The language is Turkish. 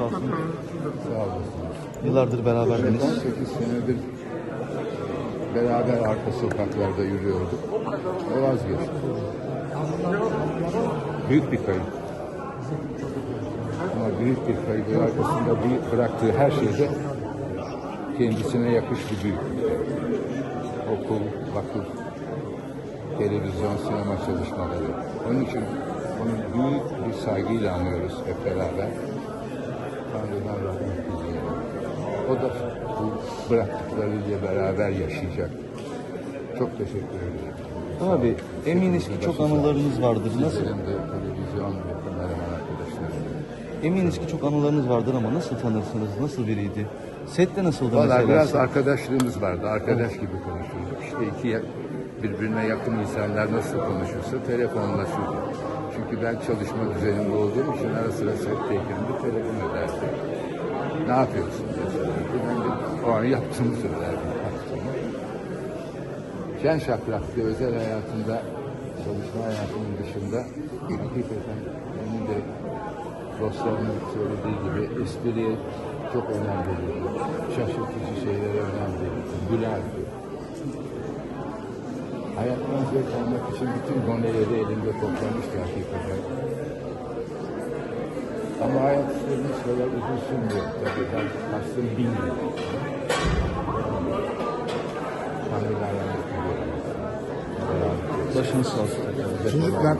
sağ olsun. Sağ olasınız. Yıllardır beraberdiniz. 18 senedir beraber arka sokaklarda yürüyorduk. O vazgeçti. Büyük bir kayıp. Ama büyük bir kaybın arkasında bir bıraktığı her şeyde kendisine yakışlı büyük bir kayıp. Okul, vakıf, televizyon, sinema çalışmaları. Onun için onu büyük bir saygıyla anıyoruz hep beraber. Tanrı'dan rahmet diliyorum. O da bu bıraktıklarıyla beraber yaşayacak. Çok teşekkür ederim. Abi eminiz ki çok anılarınız vardır. Nasıl? Sizlerin de televizyon ve kameraman arkadaşlarım. Eminis ki çok anılarınız vardır ama nasıl tanırsınız? Nasıl biriydi? Sette nasıldı Valla mesela? biraz arkadaşlığımız vardı. Arkadaş gibi konuşurduk. İşte iki ya- birbirine yakın insanlar nasıl konuşursa telefonlaşırdı. Çünkü ben çalışma düzeninde olduğum için ara sıra setteyken de telefon ederdim. Ne yapıyorsun? diye sorardı. Ben de o an yaptığımı söylerdim. Yaptığımı. Şen şakraktı özel hayatında, çalışma hayatının dışında hakikaten benim de dostlarımın söylediği gibi espriye çok önem verirdi. Şaşırtıcı şeylere önem verirdi. Gülerdi. Hayattan zevk almak için bütün goneleri elinde toplamıştı hakikaten. Ama hayat istediğiniz kadar uzun sürmüyor. Tabii ben kastım bin yıl. Rahmet diliyorum. Başınız sağ olsun. Çocuklar